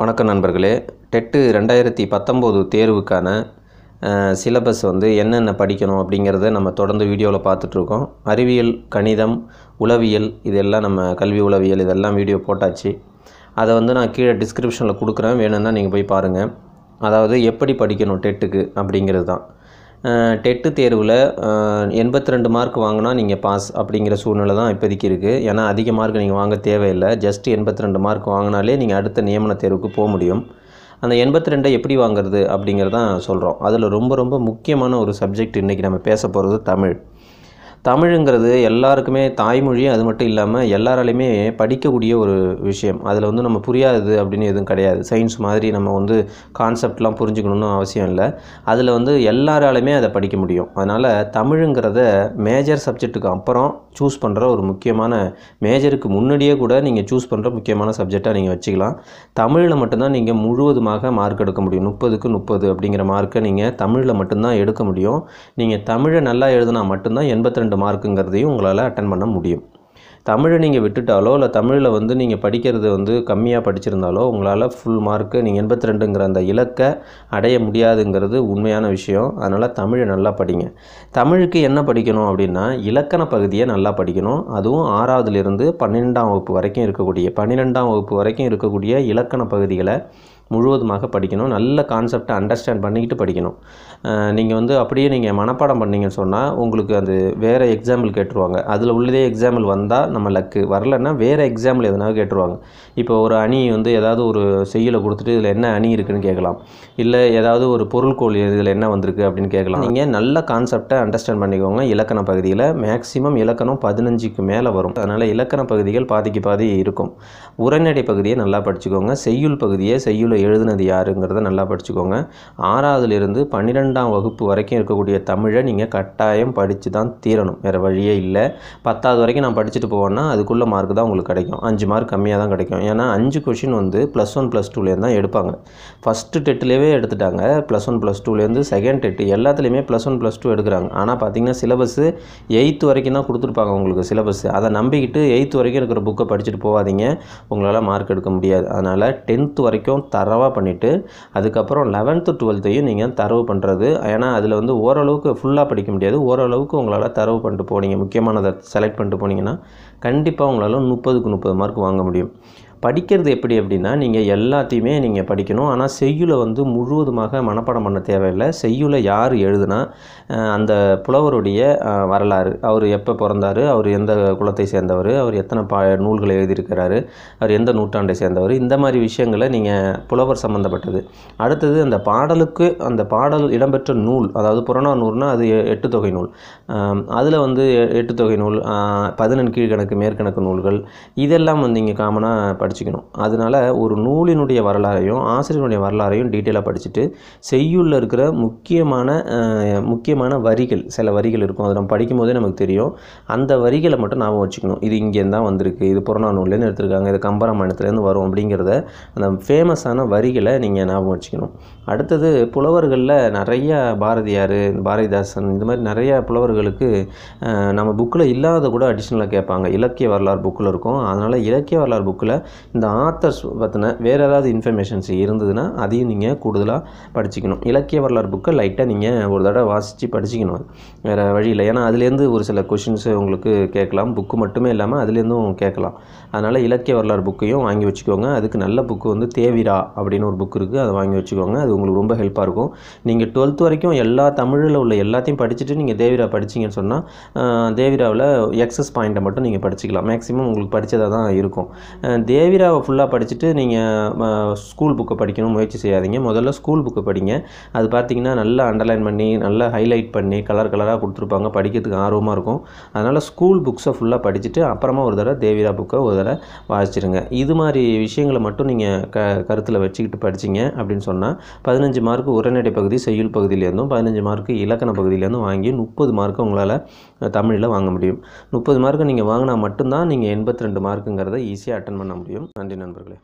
வணக்கம் நண்பர்களே. டெட்டு ரெண்டாயிரத்தி பத்தொம்போது தேர்வுக்கான சிலபஸ் வந்து என்னென்ன படிக்கணும் அப்படிங்கிறத நம்ம தொடர்ந்து வீடியோவில் பார்த்துட்ருக்கோம். அறிவியல் கணிதம் உளவியல் இதெல்லாம் நம்ம கல்வி உளவியல் இதெல்லாம் வீடியோ போட்டாச்சு. அதை வந்து நான் கீழே டிஸ்கிரிப்ஷனில் கொடுக்குறேன். வேணும்னா நீங்கள் போய் பாருங்கள் அதாவது எப்படி படிக்கணும் டெட்டுக்கு அப்படிங்கிறது தான். டெட்டு தேர்வில் எண்பத்தி ரெண்டு மார்க் வாங்கினா நீங்கள் பாஸ் அப்படிங்கிற சூழ்நிலை தான் இப்போதைக்கு இருக்குது ஏன்னா அதிக மார்க் நீங்கள் வாங்க தேவையில்லை. ஜஸ்ட் எண்பத்தி ரெண்டு மார்க் வாங்கினாலே நீங்கள் அடுத்த நியமன தேர்வுக்கு போக முடியும். அந்த எண்பத்தி ரெண்டை எப்படி வாங்குறது அப்படிங்கிறதான் சொல்கிறோம் அதில் ரொம்ப ரொம்ப முக்கியமான ஒரு சப்ஜெக்ட் இன்றைக்கி நம்ம பேச போகிறது தமிழ். தமிழுங்கிறது எல்லாருக்குமே தாய்மொழி அது மட்டும் இல்லாமல் எல்லாராலையுமே படிக்கக்கூடிய ஒரு விஷயம். அதில் வந்து நம்ம புரியாதது அப்படின்னு எதுவும் கிடையாது. சயின்ஸ் மாதிரி நம்ம வந்து கான்செப்ட்லாம் புரிஞ்சுக்கணுன்னு அவசியம் இல்லை. அதில் வந்து எல்லாராலையுமே அதை படிக்க முடியும். அதனால் தமிழுங்கிறத மேஜர் சப்ஜெக்ட்டுக்கு அப்புறம் சூஸ் பண்ணுற ஒரு முக்கியமான மேஜருக்கு முன்னாடியே கூட நீங்கள் சூஸ் பண்ணுற முக்கியமான சப்ஜெக்டாக நீங்கள் வச்சுக்கலாம். தமிழில் மட்டும்தான் நீங்கள் முழுவதுமாக மார்க் எடுக்க முடியும். முப்பதுக்கு முப்பது அப்படிங்கிற மார்க்கை நீங்கள் தமிழில் மட்டும்தான் எடுக்க முடியும். நீங்கள் தமிழை நல்லா எழுதினா மட்டும்தான் எண்பத்தி ரெண்டு மார்க்குங்கிறதையும் உங்களால் அட்டன் பண்ண முடியும். தமிழை நீங்கள் விட்டுட்டாலோ இல்லை தமிழில் வந்து நீங்கள் படிக்கிறது வந்து கம்மியாக படிச்சிருந்தாலோ உங்களால் ஃபுல் மார்க்கு நீங்கள் எண்பத்தி ரெண்டுங்கிற அந்த இலக்கை அடைய முடியாதுங்கிறது உண்மையான விஷயம். அதனால் தமிழை நல்லா படிங்க. தமிழுக்கு என்ன படிக்கணும் அப்படின்னா இலக்கண பகுதியை நல்லா படிக்கணும். அதுவும் ஆறாவதுலேருந்து பன்னிரெண்டாம் வகுப்பு வரைக்கும் இருக்கக்கூடிய பன்னிரெண்டாம் வகுப்பு வரைக்கும் இருக்கக்கூடிய இலக்கண பகுதிகளை முழுவதுமாக படிக்கணும். நல்ல கான்செப்டை அண்டர்ஸ்டாண்ட் பண்ணிக்கிட்டு படிக்கணும். நீங்கள் வந்து அப்படியே நீங்கள் மனப்பாடம் பண்ணீங்கன்னு சொன்னால் உங்களுக்கு அது வேறு எக்ஸாம்பிள் கேட்டுருவாங்க. அதில் உள்ளதே எக்ஸாம்பிள் வந்தால் நம்ம லக்கு வரலன்னா வேறு எக்ஸாம்பிள் எதனா கேட்டுருவாங்க. இப்போ ஒரு அணி வந்து ஏதாவது ஒரு செய்யலை கொடுத்துட்டு இதில் என்ன அணி இருக்குதுன்னு கேட்கலாம். இல்லை ஏதாவது ஒரு பொருள்கோள் இதில் என்ன வந்திருக்கு அப்படின்னு கேட்கலாம். நீங்கள் நல்ல கான்செப்டை அண்டர்ஸ்டாண்ட் பண்ணிக்கோங்க. இலக்கண பகுதியில் மேக்ஸிமம் இலக்கணம் பதினஞ்சுக்கு மேலே வரும். அதனால் இலக்கண பகுதிகள் பாதிக்கு பாதி இருக்கும். உரைநடை பகுதியை நல்லா படிச்சுக்கோங்க. செய்யுள் பகுதியை செய்யுளை எழுதுனது யாருங்கிறத நல்லா படிச்சுக்கோங்க. ஆறாவதுலேருந்து பன்னிரெண்டாம் வகுப்பு வரைக்கும் இருக்கக்கூடிய தமிழை நீங்கள் கட்டாயம் படித்து தான் தீரணும். வேறு வழியே இல்லை. பத்தாவது வரைக்கும் நான் படிச்சுட்டு போவேன்னா அதுக்குள்ளே மார்க் தான் உங்களுக்கு கிடைக்கும். அஞ்சு மார்க் கம்மியாக தான் கிடைக்கும். ஏன்னா அஞ்சு கொஷின் வந்து ப்ளஸ் ஒன் ப்ளஸ் டூலேருந்து தான் எடுப்பாங்க. ஃபஸ்ட்டு டெட்லேயே எடுத்துட்டாங்க. ப்ளஸ் ஒன் ப்ளஸ் டூலேருந்து செகண்ட் டெட்டு எல்லாத்துலேயுமே ப்ளஸ் ஒன் ப்ளஸ் டூ எடுக்கிறாங்க. ஆனால் பார்த்தீங்கன்னா சிலபஸ் எயித்து வரைக்கும் தான் கொடுத்துருப்பாங்க உங்களுக்கு சிலபஸ் அதை நம்பிக்கிட்டு எயித்து வரைக்கும் இருக்கிற புக்கை படிச்சுட்டு போகாதீங்க. உங்களால் மார்க் எடுக்க முடியாது. அதனால் டென்த்து வரைக்கும் தரவாக பண்ணிவிட்டு அதுக்கப்புறம் லெவன்த்து டுவெல்த்தையும் நீங்கள் தரவு பண்ணுறது ஏன்னா அதில் வந்து ஓரளவுக்கு ஃபுல்லாக படிக்க முடியாது. ஓரளவுக்கு உங்களால் தரவு பண்ணிட்டு போனீங்க. முக்கியமானதை செலக்ட் பண்ணிட்டு போனீங்கன்னா கண்டிப்பாக உங்களால் முப்பதுக்கு முப்பது மார்க் வாங்க முடியும். படிக்கிறது எப்படி அப்படின்னா நீங்கள் எல்லாத்தையுமே நீங்கள் படிக்கணும். ஆனால் செய்யுளை வந்து முழுவதுமாக மனப்பாடம் பண்ண தேவையில்லை. செய்யுளை யார் எழுதுனா அந்த புலவருடைய வரலாறு. அவர் எப்போ பிறந்தார் அவர் எந்த குலத்தை சேர்ந்தவர் அவர் எத்தனை பா நூல்களை எழுதியிருக்கிறாரு அவர் எந்த நூற்றாண்டை சேர்ந்தவர் இந்த மாதிரி விஷயங்களை நீங்கள் புலவர் சம்மந்தப்பட்டது அடுத்தது அந்த பாடலுக்கு அந்த பாடல் இடம்பெற்ற நூல் அதாவது புறநானூறுனா அது எட்டு தொகை நூல். அதில் வந்து எட்டு தொகை நூல் பதினெண் கீழ்கணக்கு மேற்கணக்கு நூல்கள் இதெல்லாம் வந்து நீங்கள் காமனாக படிச்சுக்கணும். அதனால் ஒரு நூலினுடைய வரலாறையும் ஆசிரியனுடைய வரலாறையும் டீட்டெயிலாக படிச்சுட்டு செய்யுளில் இருக்கிற முக்கியமான முக்கியமான வரிகள் சில வரிகள் இருக்கும். அதை நம்ம படிக்கும்போதே நமக்கு தெரியும். அந்த வரிகளை மட்டும் ஞாபகம் வச்சுக்கணும். இது இங்கேருந்து தான் வந்திருக்கு. இது புறநானூர்லேருந்து எடுத்திருக்காங்க. இது கம்பராமாயணத்துலேருந்து வரும் அப்படிங்கிறத அந்த ஃபேமஸான வரிகளை நீங்கள் ஞாபகம் வச்சுக்கணும். அடுத்தது புலவர்களில் நிறைய பாரதியார் பாரதிதாசன் இந்த மாதிரி நிறைய புலவர்களுக்கு நம்ம புக்கில் இல்லாத கூட அடிஷ்னலாக கேட்பாங்க. இலக்கிய வரலாறு புக்கில் இருக்கும். அதனால் இலக்கிய வரலாறு புக்கில் இந்த ஆத்தர்ஸ் பற்றின வேறு ஏதாவது இன்ஃபர்மேஷன்ஸ் இருந்ததுன்னா அதையும் நீங்கள் கூடுதலாக படிச்சுக்கணும். இலக்கிய வரலாறு புக்கை லைட்டாக நீங்கள் ஒரு தடவை வாசித்து படிச்சுக்கணும் வேறு வழியில் ஏன்னா அதுலேருந்து ஒரு சில கொஷின்ஸு உங்களுக்கு கேட்கலாம். புக்கு மட்டுமே இல்லாமல் அதுலேருந்தும் கேட்கலாம். அதனால் இலக்கிய வரலாறு புக்கையும் வாங்கி வச்சுக்கோங்க. அதுக்கு நல்ல புக்கு வந்து தேவிரா அப்படின்னு ஒரு புக் இருக்குது அதை வாங்கி வச்சுக்கோங்க. அது உங்களுக்கு ரொம்ப ஹெல்ப்பாக இருக்கும். நீங்கள் டுவெல்த் வரைக்கும் எல்லா தமிழில் உள்ள எல்லாத்தையும் படிச்சுட்டு நீங்கள் தேவிரா படிச்சிங்கன்னு சொன்னால் தேவிராவில் எக்ஸஸ் பாயிண்ட்டை மட்டும் நீங்கள் படிச்சிக்கலாம். மேக்ஸிமம் உங்களுக்கு படித்ததாக தான் இருக்கும். தேவிராவை ஃபுல்லாக படிச்சுட்டு நீங்கள் ஸ்கூல் புக்கை படிக்கணும் முயற்சி செய்யாதீங்க. முதல்ல ஸ்கூல் புக்கை படிங்க. அது பார்த்தீங்கன்னா நல்லா அண்டர்லைன் பண்ணி நல்லா ஹைலைட் பண்ணி கலர் கலராக கொடுத்துருப்பாங்க. படிக்கிறதுக்கு ஆர்வமாக இருக்கும். அதனால் ஸ்கூல் புக்ஸை ஃபுல்லாக படிச்சுட்டு அப்புறமா ஒரு தடவை தேவிரா புக்கை ஒரு தடவை வாசிச்சிருங்க. இது மாதிரி விஷயங்களை மட்டும் நீங்கள் க கருத்தில் வச்சுக்கிட்டு படிச்சிங்க அப்படின்னு சொன்னால் பதினஞ்சு மார்க்கு உரைநடை பகுதி செய்யுள் பகுதியிலேருந்தும் பதினஞ்சு மார்க்கு இலக்கண பகுதியிலேருந்தும் வாங்கி முப்பது மார்க்கு உங்களால் தமிழில் வாங்க முடியும். முப்பது மார்க்கு நீங்கள் வாங்கினா மட்டும்தான் நீங்கள் எண்பத்தி ரெண்டு மார்க்குங்கிறத ஈஸியாக அட்டன் பண்ண முடியும். முடியும் நன்றி நண்பர்களே.